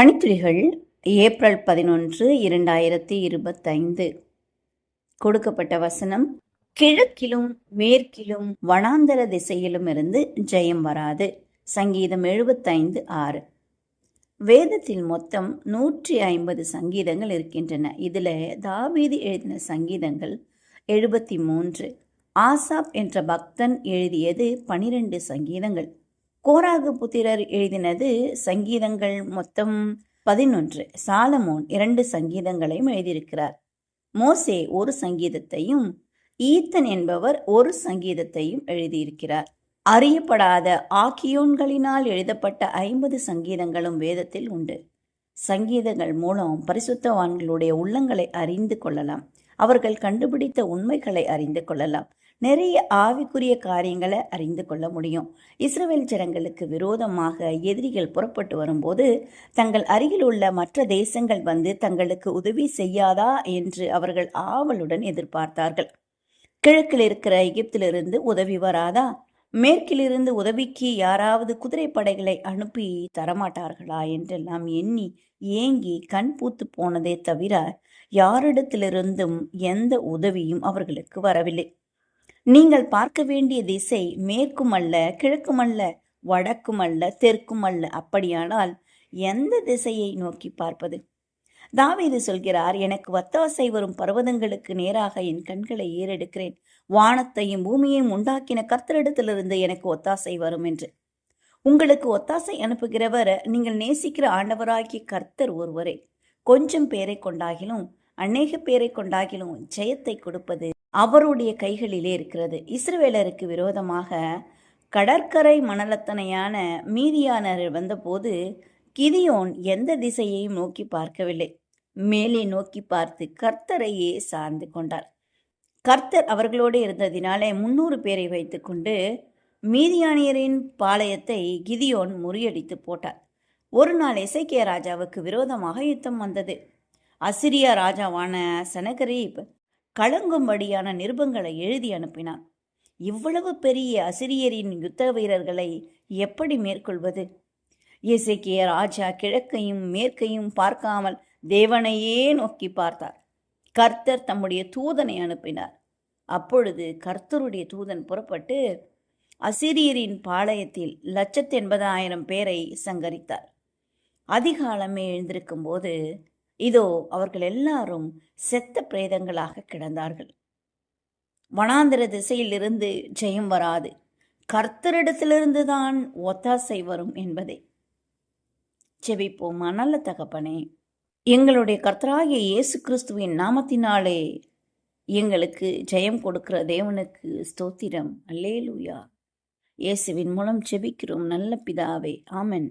பனித்துளிகள் April பதினொன்று இரண்டாயிரத்தி இருபத்தைந்து. கொடுக்கப்பட்ட வசனம் கிழக்கிலும் மேற்கிலும் வனாந்தர திசையிலும் இருந்து ஜெயம் வராது சங்கீதம் எழுபத்தைந்து ஆறு. வேதத்தில் மொத்தம் நூற்றி ஐம்பது சங்கீதங்கள் இருக்கின்றன. இதில் தாவீது எழுதின சங்கீதங்கள் எழுபத்தி மூன்று. ஆசாப் என்ற பக்தன் எழுதியது பனிரெண்டு சங்கீதங்கள். கோராகு புத்திரர் எழுதினது சங்கீதங்கள் மொத்தம் பதினொன்று. சாலமோன் இரண்டு சங்கீதங்களையும் எழுதியிருக்கிறார். மோசே ஒரு சங்கீதத்தையும் ஈத்தன் என்பவர் ஒரு சங்கீதத்தையும் எழுதியிருக்கிறார். அறியப்படாத ஆக்கியோன்களினால் எழுதப்பட்ட ஐம்பது சங்கீதங்களும் வேதத்தில் உண்டு. சங்கீதங்கள் மூலம் பரிசுத்தவான்களுடைய உள்ளங்களை அறிந்து கொள்ளலாம். அவர்கள் கண்டுபிடித்த உண்மைகளை அறிந்து கொள்ளலாம். நிறைய ஆவிக்குரிய காரியங்களை அறிந்து கொள்ள முடியும். இஸ்ரேல் ஜனங்களுக்கு விரோதமாக எதிரிகள் புறப்பட்டு வரும்போது தங்கள் அருகில் உள்ள மற்ற தேசங்கள் வந்து தங்களுக்கு உதவி செய்யாதா என்று அவர்கள் ஆவலுடன் எதிர்பார்த்தார்கள். கிழக்கில் இருக்கிற எகிப்திலிருந்து உதவி வராதா? மேற்கிலிருந்து உதவிக்கு யாராவது குதிரைப்படைகளை அனுப்பி தரமாட்டார்களா என்றெல்லாம் எண்ணி ஏங்கி கண் பூத்து போனதே தவிர யாரிடத்திலிருந்தும் எந்த உதவியும் அவர்களுக்கு வரவில்லை. நீங்கள் பார்க்க வேண்டிய திசை மேற்கும் அல்ல கிழக்கும் அல்ல வடக்கும் அல்ல தெற்கும் அல்ல. அப்படியானால் எந்த திசையை நோக்கி பார்ப்பது? தாவீது சொல்கிறார் எனக்கு வத்தாசை வரும் பர்வதங்களுக்கு நேராக என் கண்களை ஏறெடுக்கிறேன். வானத்தையும் பூமியையும் உண்டாக்கின கர்த்தரிடத்திலிருந்து எனக்கு ஒத்தாசை வரும் என்று. உங்களுக்கு ஒத்தாசை அனுப்புகிறவர் நீங்கள் நேசிக்கிற ஆண்டவராகிய கர்த்தர் ஒருவரே. கொஞ்சம் பேரை கொண்டாகிலும் அநேக பேரை கொண்டாகிலும் ஜெயத்தை கொடுப்பது அவருடைய கைகளிலே இருக்கிறது. இஸ்ரவேலருக்கு விரோதமாக கடற்கரை மணலத்தனையான மீதியானர் வந்தபோது கிதியோன் எந்த திசையையும் நோக்கி பார்க்கவில்லை. மேலே நோக்கி பார்த்து கர்த்தரையே சார்ந்து கொண்டார் கர்த்தர் அவர்களோடு இருந்ததினாலே முன்னூறு பேரை வைத்துக்கொண்டு மீதியானியரின் பாளையத்தை கிதியோன் முறியடித்து போட்டார் ஒரு நாள் இசைக்கிய ராஜாவுக்கு விரோதமாக யுத்தம் வந்தது. அசிரியா ராஜாவான சனகரீப் கலங்கும்படியான நிருபங்களை எழுதி அனுப்பினான். இவ்வளவு பெரிய அசிரியரின் யுத்த வீரர்களை எப்படி மேற்கொள்வது? இசைக்கிய ராஜா கிழக்கையும் மேற்கையும் பார்க்காமல் தேவனையே நோக்கி பார்த்தார். கர்த்தர் தம்முடைய தூதனை அனுப்பினார். அப்பொழுது கர்த்தருடைய தூதன் புறப்பட்டு அசிரியரின் பாளையத்தில் லட்சத்து எண்பதாயிரம் பேரை சங்கரித்தார். அதிகாலமே எழுந்திருக்கும் போது இதோ அவர்கள் எல்லாரும் செத்த பிரேதங்களாக கிடந்தார்கள். வனாந்திர திசையிலிருந்து ஜெயம் வராது. கர்த்தரிடத்திலிருந்து தான் ஒத்தாசை வரும் என்பதை. செபிப்போம் நல்ல தகப்பனே. எங்களுடைய கர்த்தராகிய இயேசு கிறிஸ்துவின் நாமத்தினாலே எங்களுக்கு ஜெயம் கொடுக்கிற தேவனுக்கு ஸ்தோத்திரம். அல்லேலூயா. இயேசுவின் மூலம் செபிக்கிறோம் நல்ல பிதாவே. ஆமென்.